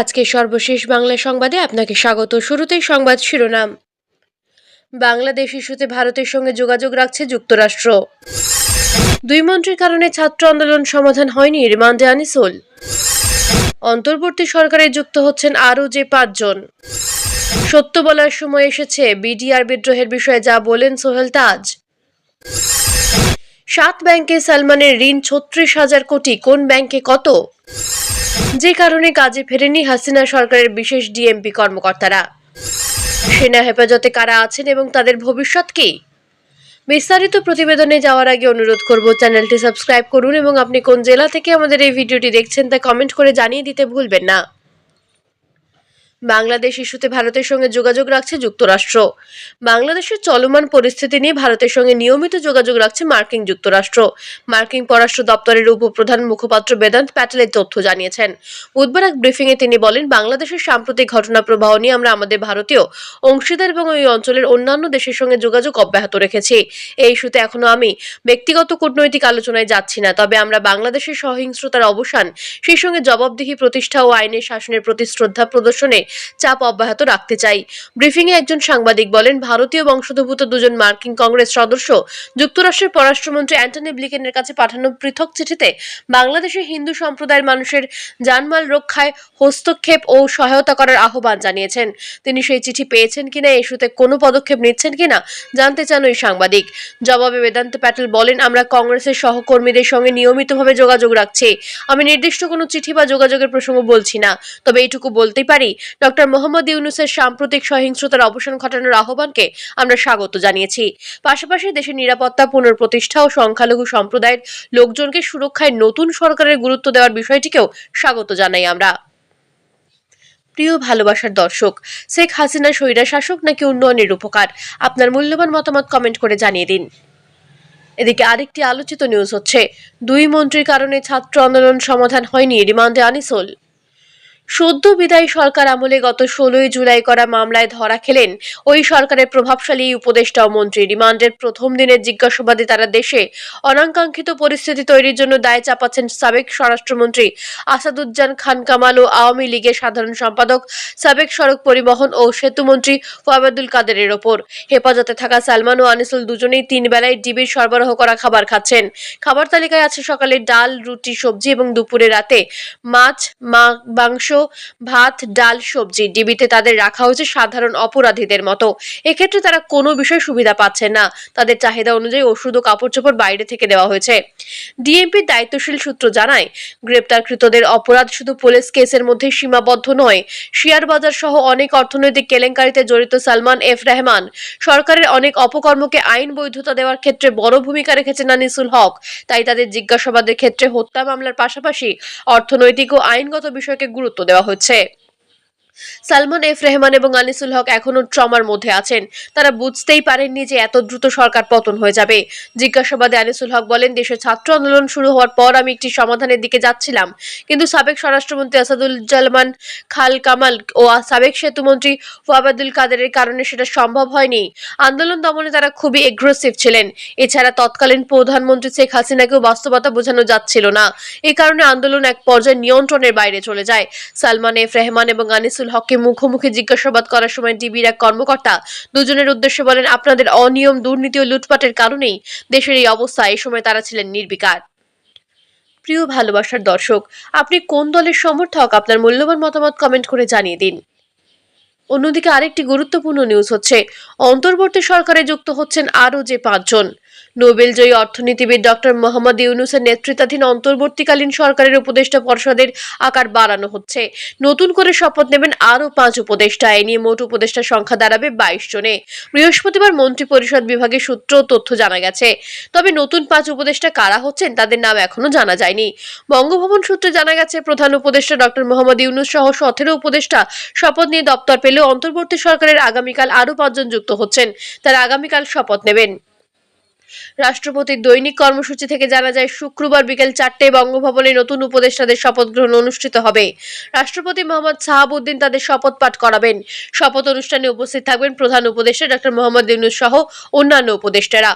আজকে সর্বশেষ বাংলা সংবাদে আপনাকে স্বাগত। শুরুতেই সংবাদ শিরোনাম। বাংলাদেশ ইস্যুতে ভারতের সঙ্গে যোগাযোগ রাখছে যুক্তরাষ্ট্র। দুই মন্ত্রীর কারণে ছাত্র আন্দোলন সমাধান হয়নি রিমান্ডে আনিসুল। অন্তর্বর্তী সরকারে যুক্ত হচ্ছেন আরও যে পাঁচজন। সত্য বলার সময় এসেছে, বিডিআর বিদ্রোহের বিষয়ে যা বলেন সোহেল তাজ। সাত ব্যাংকে সালমানের ঋণ ছত্রিশ হাজার কোটি, কোন ব্যাংকে কত? যে কারণে কাজে ফেরেনি হাসিনা সরকারের বিশেষ ডিএমপি কর্মকর্তারা। সেনা হেফাজতে কারা আছেন এবং তাদের ভবিষ্যৎ কি? বিস্তারিত প্রতিবেদনে যাওয়ার আগে অনুরোধ করব চ্যানেলটি সাবস্ক্রাইব করুন এবং আপনি কোন জেলা থেকে আমাদের এই ভিডিওটি দেখছেন তা কমেন্ট করে জানিয়ে দিতে ভুলবেন না। বাংলাদেশ ইস্যুতে ভারতের সঙ্গে যোগাযোগ রাখছে যুক্তরাষ্ট্র। বাংলাদেশের চলমান পরিস্থিতি নিয়ে ভারতের সঙ্গে নিয়মিত যোগাযোগ রাখছে মার্কিন যুক্তরাষ্ট্র। মার্কিন পররাষ্ট্র দপ্তরের উপপ্রধান মুখপাত্র বেদান্ত প্যাটেল এই তথ্য জানিয়েছেন। বুধবার এক ব্রিফিংয়ে তিনি বলেন, বাংলাদেশের সাম্প্রতিক ঘটনা প্রবাহ নিয়ে আমরা আমাদের ভারতীয় অংশীদার এবং ওই অঞ্চলের অন্যান্য দেশের সঙ্গে যোগাযোগ অব্যাহত রেখেছি। এই ইস্যুতে এখনও আমি ব্যক্তিগত কূটনৈতিক আলোচনায় যাচ্ছি না, তবে আমরা বাংলাদেশের সহিংসতার অবসান, সেই সঙ্গে জবাবদিহি প্রতিষ্ঠা ও আইনের শাসনের প্রতি শ্রদ্ধা প্রদর্শনে চাপ অব্যাহত রাখতে চাই। ব্রিফিংয়ে একজন সাংবাদিক বলেন, ভারতীয় বংশোদ্ভূত দুজন মার্কিন কংগ্রেস সদস্য যুক্তরাষ্ট্রের পররাষ্ট্রমন্ত্রী অ্যান্টনি ব্লিকেনের কাছে পাঠানো পৃথক চিঠিতে বাংলাদেশের হিন্দু সম্প্রদায়ের মানুষের জানমাল রক্ষায় হস্তক্ষেপ ও সহায়তা করার আহ্বান জানিয়েছেন। তিনি সেই চিঠি পেয়েছেন কিনা ইস্যুতে কোনো পদক্ষেপ নিচ্ছেন কিনা, জানতে চান ওই সাংবাদিক। জবাবে বেদান্ত প্যাটেল বলেন, আমরা কংগ্রেসের সহকর্মীদের সঙ্গে নিয়মিতভাবে যোগাযোগ রাখছি। আমি নির্দিষ্ট কোনো চিঠি বা যোগাযোগের প্রসঙ্গ বলছি না, তবে এইটুকু বলতেই পারি ডক্টর মোহাম্মদ ইউনুসের সাম্প্রতিক সহিংসতার অবসান ঘটানোর আহ্বানকে আমরা স্বাগত জানিয়েছি। পাশাপাশি দেশের নিরাপত্তা, পুনঃপ্রতিষ্ঠা ও সংখ্যালঘু সম্প্রদায়ের লোকজনকে সুরক্ষায় নতুন সরকারের গুরুত্ব দেওয়ার বিষয়টিকেও স্বাগত জানাই আমরা। প্রিয় ভালোবাসার দর্শক, শেখ হাসিনা স্বৈরা শাসক নাকি উন্নয়নের উপকার আপনার মূল্যবান মতামত কমেন্ট করে জানিয়ে দিন। এদিকে আরেকটি আলোচিত নিউজ হচ্ছে, দুই মন্ত্রীর কারণে ছাত্র আন্দোলন সমাধান হয়নি, রিমান্ডে আনিসুল। সদ্য বিদায়ী সরকার আমলে গত ষোলোই জুলাই করা মামলায় ধরা খেলেন ওই সরকারের প্রভাবশালী উপদেষ্টা ও মন্ত্রী। রিমান্ডের প্রথম দিনের জিজ্ঞাসাবাদে তারা দেশে অনাকাঙ্ক্ষিত পরিস্থিতি তৈরির জন্য দায় চাপাচ্ছেন সাবেক স্বরাষ্ট্রমন্ত্রী আসাদুজ্জান খান কামাল ও আওয়ামী লীগের সাধারণ সম্পাদক, সাবেক সড়ক পরিবহন ও সেতুমন্ত্রী ফয়াবাদুল কাদেরের ওপর। হেফাজতে থাকা সালমান ও আনিসুল দুজনেই তিন বেলায় ডিবির সরবরাহ করা খাবার খাচ্ছেন। খাবার তালিকায় আছে সকালে ডাল, রুটি, সবজি এবং দুপুরে রাতে মাছ মাংস ভাত, ডাল, সবজি ডিবিতে তাদের রাখা হয়েছে সাধারণ অপরাধীদের মতো। এক্ষেত্রে তারা কোনো বিষয় সুবিধা পাচ্ছেন না। তাদের চাহিদা অনুযায়ী ওষুধ ও কাপড় চোপড় বাইরে থেকে দেওয়া হয়েছে। ডিএমপির দায়িত্বশীল সূত্র জানায়, গ্রেপ্তারকৃতদের অপরাধ শুধু পুলিশ কেসের মধ্যে সীমাবদ্ধ নয়। শেয়ার বাজার সহ অনেক অর্থনৈতিক কেলেঙ্কারিতে জড়িত সালমান এফ রহমান, সরকারের অনেক অপকর্মকে আইন বৈধতা দেওয়ার ক্ষেত্রে বড় ভূমিকা রেখেছেন আনিসুল হক। তাই তাদের জিজ্ঞাসাবাদের ক্ষেত্রে হত্যা মামলার পাশাপাশি অর্থনৈতিক ও আইনগত বিষয়কে গুরুত্ব দেওয়া হচ্ছে। সালমান এফ রহমান এবং আনিসুল হক এখনও ট্রমার মধ্যে আছেন। তারা বুঝতেই পারেননি যে এত দ্রুত সরকার পতন হয়ে যাবে। জিজ্ঞাসাবাদে আনিসুল হক বলেন, দেশের ছাত্র আন্দোলন শুরু হওয়ার পর আমি একটি সমাধানের দিকে যাচ্ছিলাম। কিন্তু সাবেক স্বরাষ্ট্রমন্ত্রী আসাদুজ্জামান খাল কামাল ও সাবেক সেতুমন্ত্রী ফোয়াবাদুল কাদেরের কারণে সেটা সম্ভব হয়নি। আন্দোলন দমনে তারা খুবই এগ্রেসিভ ছিলেন। এছাড়া তৎকালীন প্রধানমন্ত্রী শেখ হাসিনাকেও বাস্তবতা বোঝানো যাচ্ছিল না। এই কারণে আন্দোলন এক পর্যায়ে নিয়ন্ত্রণের বাইরে চলে যায়। সালমান এফ রহমান এবং আনিসুল হককে মুখোমুখি জিজ্ঞাসাবাদ করার সময় ডিবির এক কর্মকর্তা দুজনের উদ্দেশ্যে বলেন, আপনাদের অনিয়ম, দুর্নীতি ও লুটপাটের কারণেই দেশের এই অবস্থা। এই সময় তারা ছিলেন নির্বিকার। প্রিয় ভালোবাসার দর্শক, আপনি কোন দলের সমর্থক? আপনার মূল্যবান মতামত কমেন্ট করে জানিয়ে দিন। অন্যদিকে আরেকটি গুরুত্বপূর্ণ নিউজ হচ্ছে, অন্তর্বর্তী সরকারে যুক্ত হচ্ছেন আরও যে পাঁচজন। নোবেলজয়ী অর্থনীতিবিদ ডক্টর মোহাম্মদ ইউনুসের নেতৃত্বাধীন অন্তর্বর্তীকালীন সরকারের উপদেষ্টা পরিষদের আকার বাড়ানো হচ্ছে। নতুন করে শপথ নেবেন আরও পাঁচ উপদেষ্টা। এ নিয়ে মোট উপদেষ্টার সংখ্যা দাঁড়াবে বাইশ জনে। বৃহস্পতিবার মন্ত্রী পরিষদ বিভাগের সূত্র তথ্য জানা গেছে। তবে নতুন পাঁচ উপদেষ্টা কারা হচ্ছেন তাদের নাম এখনও জানা যায়নি। বঙ্গভবন সূত্রে জানা গেছে, প্রধান উপদেষ্টা ডক্টর মোহাম্মদ ইউনুস সহ সতেরো উপদেষ্টা শপথ নিয়ে দপ্তর পেলেও অন্তর্বর্তী সরকারের আগামীকাল আরও পাঁচজন যুক্ত হচ্ছেন। তারা আগামীকাল শপথ নেবেন। রাষ্ট্রপতির দৈনিক কর্মসূচি থেকে জানা যায়, শুক্রবার বিকেল চারটে বঙ্গভবনে নতুন উপদেষ্টাদের শপথ গ্রহণ অনুষ্ঠিত হবে। রাষ্ট্রপতি মোহাম্মদ সাহাবুদ্দিন তাদের শপথ পাঠ করাবেন। শপথ অনুষ্ঠানে উপস্থিত থাকবেন প্রধান উপদেষ্টা ডক্টর মোহাম্মদ ইউনুস সহ অন্যান্য উপদেষ্টারা।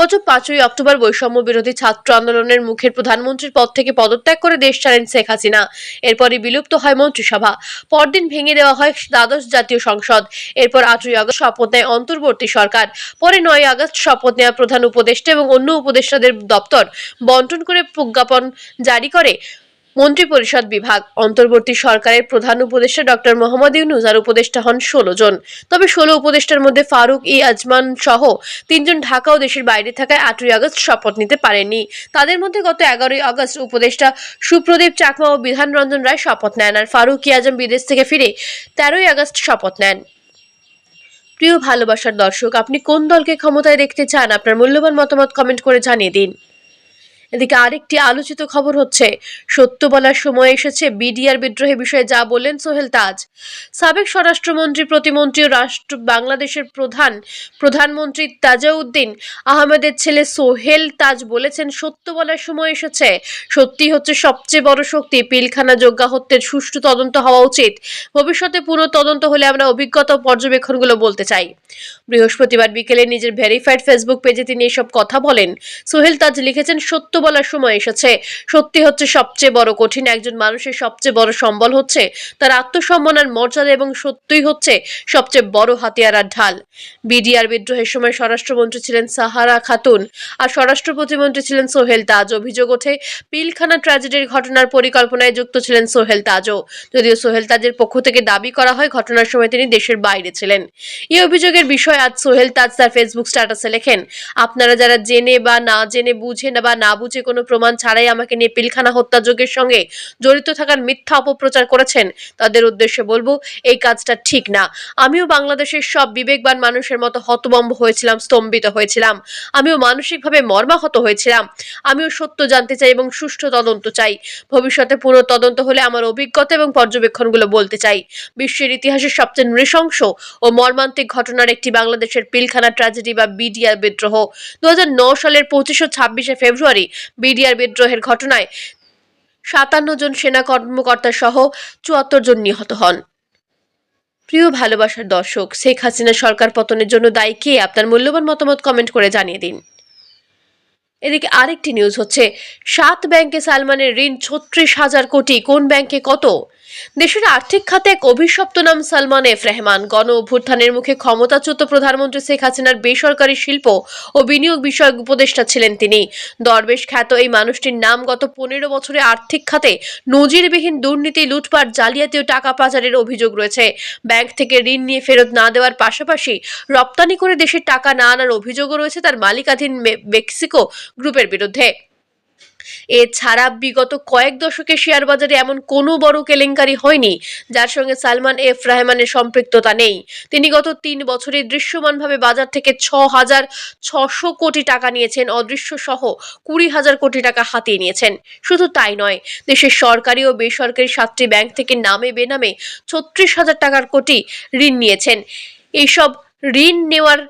গত পাঁচই অক্টোবর বৈষম্য বিরোধী ছাত্র আন্দোলনের মুখের প্রধানমন্ত্রীর পদ থেকে পদত্যাগ করে দেশ ছাড়েন শেখ হাসিনা। এরপরই বিলুপ্ত হয় মন্ত্রিসভা। পরদিন ভেঙে দেওয়া হয় দ্বাদশ জাতীয় সংসদ। এরপর আটই আগস্ট শপথ নেয় অন্তর্বর্তী সরকার। পরে নয় আগস্ট শপথ নেওয়া প্রধান উপদেষ্টা এবং অন্য উপদেষ্টাদের দপ্তর বন্টন করে প্রজ্ঞাপন জারি করে মন্ত্রিপরিষদ বিভাগ। অন্তর্বর্তী সরকারের প্রধান উপদেষ্টা ডক্টর মোহাম্মদ ইউনুস আর উপদেষ্টা হন ষোলো জন। তবে ষোলো উপদেষ্টার মধ্যে ফারুক ই আজমান সহ তিনজন ঢাকা ও দেশের বাইরে থাকায় আটই আগস্ট শপথ নিতে পারেননি। তাদের মধ্যে গত এগারোই আগস্ট উপদেষ্টা সুপ্রদীপ চাকমা ও বিধান রঞ্জন রায় শপথ নেন আর ফারুক ই আজম বিদেশ থেকে ফিরে তেরোই আগস্ট শপথ নেন। প্রিয় ভালোবাসার দর্শক, আপনি কোন দলকে ক্ষমতায় দেখতে চান? আপনার মূল্যবান মতামত কমেন্ট করে জানিয়ে দিন। এদিকে আরেকটি আলোচিত খবর হচ্ছে, সত্য বলার সময় এসেছে বিডিআর বিদ্রোহের বিষয়ে যা বললেন সোহেল তাজ। সাবেক স্বরাষ্ট্রমন্ত্রী, প্রতিমন্ত্রী ও রাষ্ট্র, বাংলাদেশের প্রধান, প্রধানমন্ত্রী তাজাউদ্দিন আহমেদের ছেলে সোহেল তাজ বলেছেন, সত্য বলার সময় এসেছে সত্যি হচ্ছে সবচেয়ে বড় শক্তি, পিলখানা যজ্ঞা হত্যের সুষ্ঠু তদন্ত হওয়া উচিত। ভবিষ্যতে পুরো তদন্ত হলে আমরা অভিজ্ঞতা পর্যবেক্ষণগুলো বলতে চাই। বৃহস্পতিবার বিকেলে নিজের ভেরিফাইড ফেসবুক পেজে তিনি এসব কথা বলেন। সোহেল তাজ লিখেছেন, সত্য বলার সময় এসেছে, সত্যি হচ্ছে সবচেয়ে বড় কঠিন, একজন মানুষের সবচেয়ে বড় সম্বল হচ্ছে তার আত্মসম্মান আর মর্যাদা এবং সত্যই হচ্ছে সবচেয়ে বড় হাতিয়ার আর ঢাল। বিডিআর বিদ্রোহের সময় স্বরাষ্ট্রমন্ত্রী ছিলেন সাহারা খাতুন আর স্বরাষ্ট্র প্রতিমন্ত্রী ছিলেন সোহেল তাজ। অভিযোগ ওঠে, পিলখানা ট্র্যাজেডির ঘটনার পরিকল্পনায় যুক্ত ছিলেন সোহেল তাজও। যদিও সোহেল তাজের পক্ষ থেকে দাবি করা হয়, ঘটনার সময় তিনি দেশের বাইরে ছিলেন। এই অভিযোগের বিষয় আজ সোহেল তাজ তার ফেসবুক স্ট্যাটাসে লেখেন। আপনারা যারা জেনে বা না জেনে, বুঝে না বা না বুঝে কোনো প্রমাণ ছাড়াই আমাকে নিয়ে পিলখানা হত্যাযজ্ঞের সঙ্গে জড়িত থাকার মিথ্যা অপপ্রচার করেছেন, তাদের উদ্দেশ্যে বলব এই কাজটা ঠিক না। আমিও বাংলাদেশের সব বিবেকবান মানুষের মতো হতবম্ব হয়েছিলাম, স্তম্ভিত হয়েছিলাম। আমিও মানসিকভাবে মর্মাহত হয়েছিলাম। আমিও সত্য জানতে চাই এবং সুষ্ঠু তদন্ত চাই। ভবিষ্যতে পুরো তদন্ত হলে আমার অভিজ্ঞতা এবং পর্যবেক্ষণগুলো বলতে চাই। বিশ্বের ইতিহাসের সবচেয়ে নৃশংস ও মর্মান্তিক ঘটনার একটি বাংলাদেশের পিলখানা ট্র্যাজেডি বা বিডিআর বিদ্রোহ। দু সালের পঁচিশে ছাব্বিশে ফেব্রুয়ারি বিডিআর বিদ্রোহের ঘটনায় সাতান্ন জন সেনা কর্মকর্তা সহ চুয়াত্তর জন নিহত হন। প্রিয় ভালোবাসার দর্শক, শেখ হাসিনা সরকার পতনের জন্য দায়ী কে? আপনার মূল্যবান মতামত কমেন্ট করে জানিয়ে দিন। এদিকে আরেকটি নিউজ হচ্ছে, সাত ব্যাংকে সালমানের ঋণ ছত্রিশ হাজার কোটি, কোন ব্যাংকে কত? দেশের আর্থিক খাতে এক অভিশপ্ত নাম সালমান এফ রহমান। গণ অভ্যুত্থানের মুখে ক্ষমতাচ্যুত প্রধানমন্ত্রী শেখ হাসিনার বেসরকারি শিল্প ও বিনিয়োগ বিষয়ক উপদেষ্টা ছিলেন তিনি। দরবেশ খ্যাত এই মানুষটির নাম গত পনেরো বছরে আর্থিক খাতে নজিরবিহীন দুর্নীতি, লুটপাট, জালিয়াতি ও টাকা পাচারের অভিযোগ রয়েছে। ব্যাংক থেকে ঋণ নিয়ে ফেরত না দেওয়ার পাশাপাশি রপ্তানি করে দেশের টাকা না আনার অভিযোগও রয়েছে তার মালিকাধীন মেক্সিকো গ্রুপের বিরুদ্ধে। এছাড়া বিগত কয়েক দশকে শেয়ার বাজারে এমন কোনো বড় কেলেঙ্কারি হয়নি, যার সঙ্গে সালমান এফ রহমানের সম্পৃক্ততা নেই। তিনি গত তিন বছরে দৃশ্যমানভাবে বাজার থেকে ছ হাজার ছশো কোটি টাকা নিয়েছেন অদৃশ্য সহ কুড়ি হাজার কোটি টাকা হাতিয়ে নিয়েছেন। শুধু তাই নয়, দেশের সরকারি ও বেসরকারি সাতটি ব্যাংক থেকে নামে বেনামে ছত্রিশ হাজার টাকার কোটি ঋণ নিয়েছেন। এইসব ঋণ নেওয়ার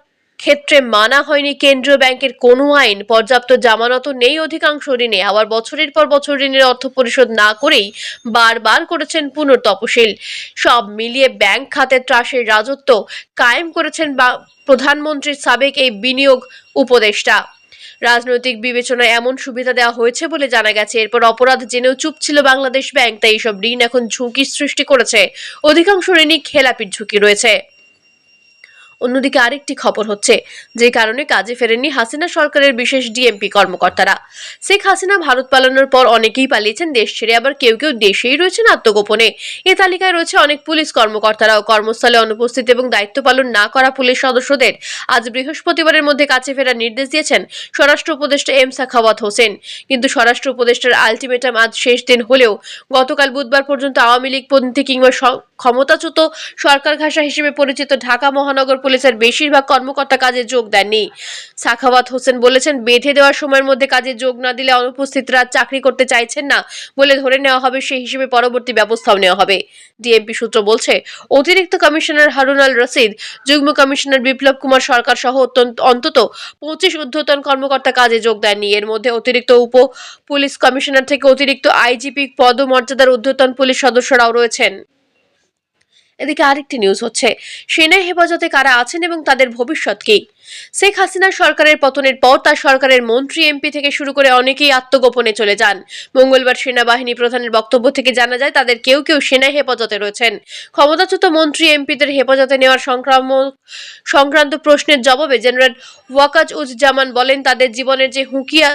ক্ষেত্রে মানা হয়নি কেন্দ্রীয় ব্যাংকের কোনো আইন। পর্যাপ্ত জামানত নেই অধিকাংশ ঋণে। আবার বছরের পর বছর ঋণের অর্থ পরিশোধ না করেই বারবার করেছেন পুনর্তপশীল। সব মিলিয়ে ব্যাংক খাতে ত্রাসের রাজত্ব কায়েম করেছেন প্রধানমন্ত্রীর সাবেক এই বিনিয়োগ উপদেষ্টা। রাজনৈতিক বিবেচনায় এমন সুবিধা দেওয়া হয়েছে বলে জানা গেছে। এরপর অপরাধ জেনেও চুপ ছিল বাংলাদেশ ব্যাংক, তাই এইসব ঋণ এখন ঝুঁকির সৃষ্টি করেছে। অধিকাংশ ঋণই খেলাপির ঝুঁকি রয়েছে। অন্যদিকে আরেকটি খবর হচ্ছে, যে কারণে কাজে ফেরেননি হাসিনা সরকারের বিশেষ ডিএমপি কর্মকর্তারা। শেখ হাসিনা ভারত পালানোর পর অনেকেই পালিয়েছেন দেশ ছেড়ে, আবার কেউ কেউ দেশেই রয়েছেন আত্মগোপনে। এ তালিকায় রয়েছে অনেক পুলিশ কর্মকর্তারাও। কর্মস্থলে অনুপস্থিত এবং দায়িত্ব পালন না করা পুলিশ সদস্যদের আজ বৃহস্পতিবারের মধ্যে কাছে ফেরার নির্দেশ দিয়েছেন স্বরাষ্ট্র উপদেষ্টা এম সাখাওয়াত হোসেন। কিন্তু স্বরাষ্ট্র উপদেষ্টার আলটিমেটাম আজ শেষ দিন হলেও গতকাল বুধবার পর্যন্ত আওয়ামী লীগপন্থী কিংবা স- ক্ষমতাচ্যুত সরকার ঘাসা হিসেবে পরিচিত ঢাকা মহানগর পুলিশের বেশিরভাগ কর্মকর্তা কাজে যোগ দেননি। সাখাওয়াত হোসেন বলেছেন, বেঁধে দেওয়ার সময়ের মধ্যে কাজে যোগ না দিলে অনুপস্থিতরা চাকরি করতে চাইছেন না বলে ধরে নেওয়া হবে, সেই হিসেবে পরবর্তী ব্যবস্থাও নেওয়া হবে। ডিএমপি সূত্র বলছে, অতিরিক্ত কমিশনার হারুন আল রশিদ, যুগ্ম কমিশনার বিপ্লব কুমার সরকার সহ অন্তত পঁচিশ ঊর্ধ্বতন কর্মকর্তা কাজে যোগ দেননি। এর মধ্যে অতিরিক্ত উপ পুলিশ কমিশনার থেকে অতিরিক্ত আইজিপি পদমর্যাদার ঊর্ধ্বতন পুলিশ সদস্যরাও রয়েছেন। এদিকে আরেকটি নিউজ হচ্ছে সেনা হেফাজতে কারা আছেন এবং তাদের ভবিষ্যৎ কি? শেখ হাসিনা সরকারের পতনের পর তার সরকারের মন্ত্রী, এমপি থেকে শুরু করে অনেকেই আত্মগোপনে চলে যান। মঙ্গলবার সেনাবাহিনী প্রধানের বক্তব্য থেকে জানা যায়, তাদের কেউ কেউ সেনা হেফাজতে রয়েছেন। ক্ষমতাচ্যুত মন্ত্রী, এমপিদের হেফাজতে নেওয়ার সংক্রামক, সংক্রান্ত প্রশ্নের জবাবে জেনারেল ওয়াকাজ উজ্জামান বলেন, তাদের জীবনের যে হুঁকিয়া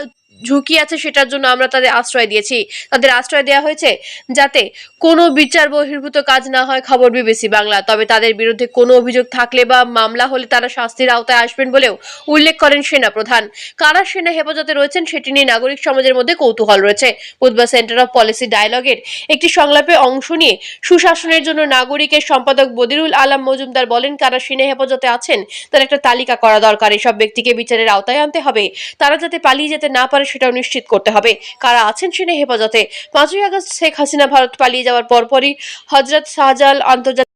ঝুঁকি আছে সেটার জন্য আমরা তাদের আশ্রয় দিয়েছি। তাদের আশ্রয় দেওয়া হয়েছে যাতে কোনো বিচার বহির্ভূত কাজ না হয়, খবর বিবিসি বাংলা। তবে তাদের বিরুদ্ধে কোনো অভিযোগ থাকলে বা মামলা হলে তারা শাস্তির আওতায় আসবেন বলেও উল্লেখ করেন সেনা প্রধান কারা সেনা হেফাজতে রয়েছেন সেটি নিয়ে নাগরিক সমাজের মধ্যে কৌতূহল রয়েছে। বুধবার সেন্টার অফ পলিসি ডায়ালগের একটি সংলাপে অংশ নিয়ে সুশাসনের জন্য নাগরিকের সম্পাদক বদিরুল আলম মজুমদার বলেন, কারা সেনা হেফাজতে আছেন তার একটা তালিকা করা দরকার। এসব ব্যক্তিকে বিচারের আওতায় আনতে হবে। তারা যাতে পালিয়ে যেতে না পারে সেটাও নিশ্চিত করতে হবে। কারা আছেন সেনে হেফাজতে। পাঁচই আগস্ট শেখ হাসিনা ভারত পালিয়ে যাওয়ার পরপরই হজরত শাহজাল আন্তর্জাতিক